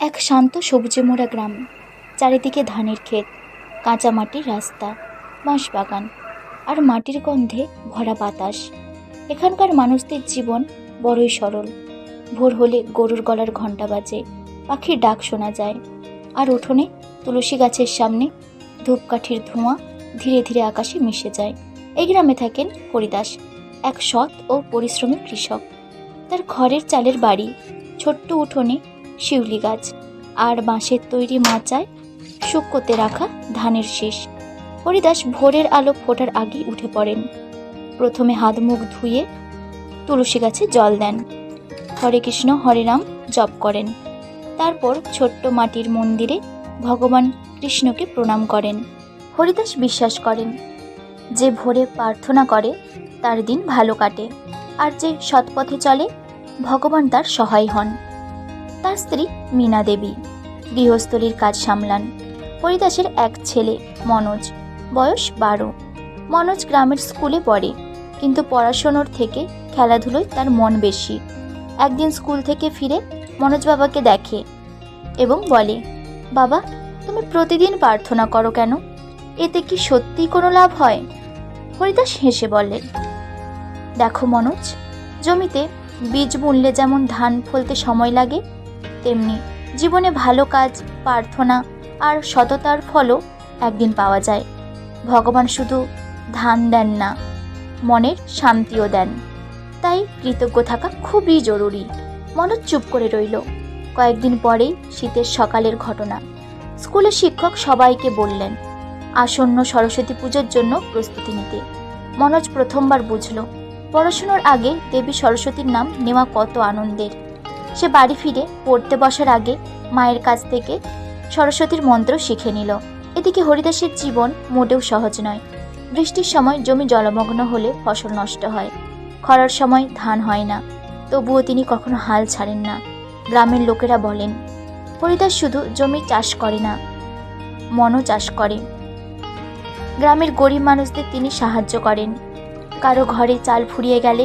এক শান্ত সবুজে মোড়া গ্রাম। চারিদিকে ধানের ক্ষেত, কাঁচা মাটির রাস্তা বাঁশবাগান আর মাটির গন্ধে ভরা বাতাস। এখানকার মানুষদের জীবন বড়ই সরল। ভোর হলে গরুর গলার ঘণ্টা বাজে, পাখির ডাক শোনা যায় আর উঠোনে তুলসী গাছের সামনে ধূপকাঠির ধোঁয়া ধীরে ধীরে আকাশে মিশে যায়। এই গ্রামে থাকেন হরিদাস, এক সৎ ও পরিশ্রমী কৃষক। তার ঘরের চালের বাড়ি, ছোট্ট উঠোনে শিউলি গাছ আর বাঁশের তৈরি মাচায় শুক্কোতে রাখা ধানের শীষ। হরিদাস ভোরের আলো ফোটার আগেই উঠে পড়েন। প্রথমে হাত মুখ ধুয়ে তুলসী গাছে জল দেন। হরে কৃষ্ণ, হরে রাম জপ করেন। তারপর ছোট্ট মাটির মন্দিরে ভগবান কৃষ্ণকে প্রণাম করেন। হরিদাস বিশ্বাস করেন, যে ভোরে প্রার্থনা করে, তার দিন ভালো কাটে। আর যে সৎপথে চলে, ভগবান তার সহায় হন। তার স্ত্রী মীনা দেবী। গৃহস্থলীর কাজ সামলান। হরিদাসের এক ছেলে, মনোজ। বয়স বারো। মনোজ গ্রামের স্কুলে পড়ে, কিন্তু পড়াশোনার থেকে খেলাধুলোয় তার মন বেশি। একদিন স্কুল থেকে ফিরে মনোজ বাবাকে দেখে এবং বলে, বাবা, তুমি প্রতিদিন প্রার্থনা করো কেন? এতে কি সত্যিই কোনো লাভ হয়? হরিদাস হেসে বলে, দেখো মনোজ, জমিতে বীজ বুনলে যেমন ধান ফলতে সময় লাগে তেমনি জীবনে ভালো কাজ, প্রার্থনা আর সততার ফলও একদিন পাওয়া যায়। ভগবান শুধু ধান দেন না, মনের শান্তিও দেন। তাই কৃতজ্ঞ থাকা খুবই জরুরি। মনোজ চুপ করে রইল। কয়েকদিন পরেই শীতের সকালের ঘটনা। স্কুলের শিক্ষক সবাইকে বললেন, আসন্ন সরস্বতী পুজোর জন্য প্রস্তুতি নিতে। মনোজ প্রথমবার বুঝল, পড়াশুনোর আগে দেবী সরস্বতীর নাম নেওয়া কত আনন্দের। সে বাড়ি ফিরে পড়তে বসার আগে মায়ের কাছ থেকে সরস্বতীর মন্ত্র শিখে নিল। এদিকে হরিদাসের জীবন মোটেও সহজ নয়। বৃষ্টির সময় জমি জলমগ্ন হলে ফসল নষ্ট হয়। খরার সময় ধান হয় না। তবুও তিনি কখনো হাল ছাড়েন না। গ্রামের লোকেরা বলেন, হরিদাস শুধু জমি চাষ করে না, মনও চাষ করে। গ্রামের গরিব মানুষদের তিনি সাহায্য করেন। কারও ঘরে চাল ফুরিয়ে গেলে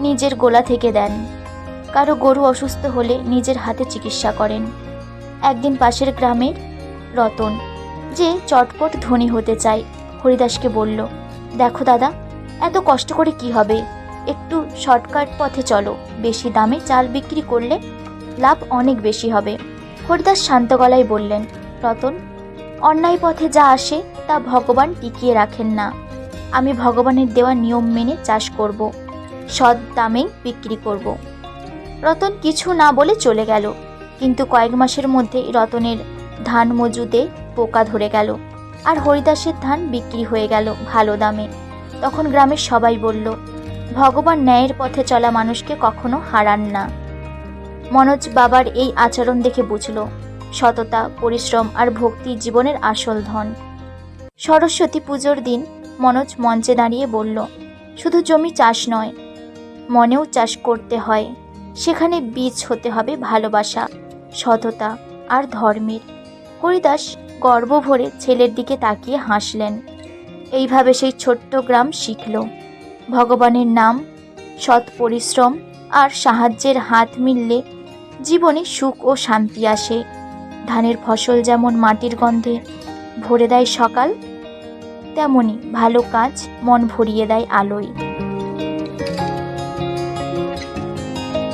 নিজের গোলা থেকে দেন। কারও গরু অসুস্থ হলে নিজের হাতে চিকিৎসা করেন। একদিন পাশের গ্রামের রতন, যে চটপট ধনী হতে চায়, হরিদাসকে বলল, দেখো দাদা, এত কষ্ট করে কি হবে? একটু শর্টকাট পথে চলো, বেশি দামে চাল বিক্রি করলে লাভ অনেক বেশি হবে। হরিদাস শান্ত গলায় বললেন, রতন, অন্যায় পথে যা আসে তা ভগবান টিকিয়ে রাখেন না। আমি ভগবানের দেওয়া নিয়ম মেনে চাষ করব, সৎ দামেই বিক্রি করব। রতন কিছু না বলে চলে গেল। কিন্তু কয়েক মাসের মধ্যে রতনের ধান মজুদে পোকা ধরে গেল আর হরিদাসের ধান বিক্রি হয়ে গেল ভালো দামে। তখন গ্রামের সবাই বলল, ভগবান ন্যায়ের পথে চলা মানুষকে কখনো হারান না। মনোজ বাবার এই আচরণ দেখে বুঝল, সততা, পরিশ্রম আর ভক্তি জীবনের আসল ধন। সরস্বতী পুজোর দিন মনোজ মঞ্চে দাঁড়িয়ে বলল, শুধু জমি চাষ নয়, মনেও চাষ করতে হয়। সেখানে বীজ হতে হবে ভালোবাসা, সততা আর ধর্মের। হরিদাস গর্ব ভরে ছেলের দিকে তাকিয়ে হাসলেন। এইভাবে সেই ছোট্ট গ্রাম শিখল। ভগবানের নাম, সৎ পরিশ্রম আর সাহায্যের হাত মিললে জীবনে সুখ ও শান্তি আসে। ধানের ফসল যেমন মাটির গন্ধে ভরে দেয় সকাল, তেমনি ভালো কাজ মন ভরিয়ে দেয় আলোয়।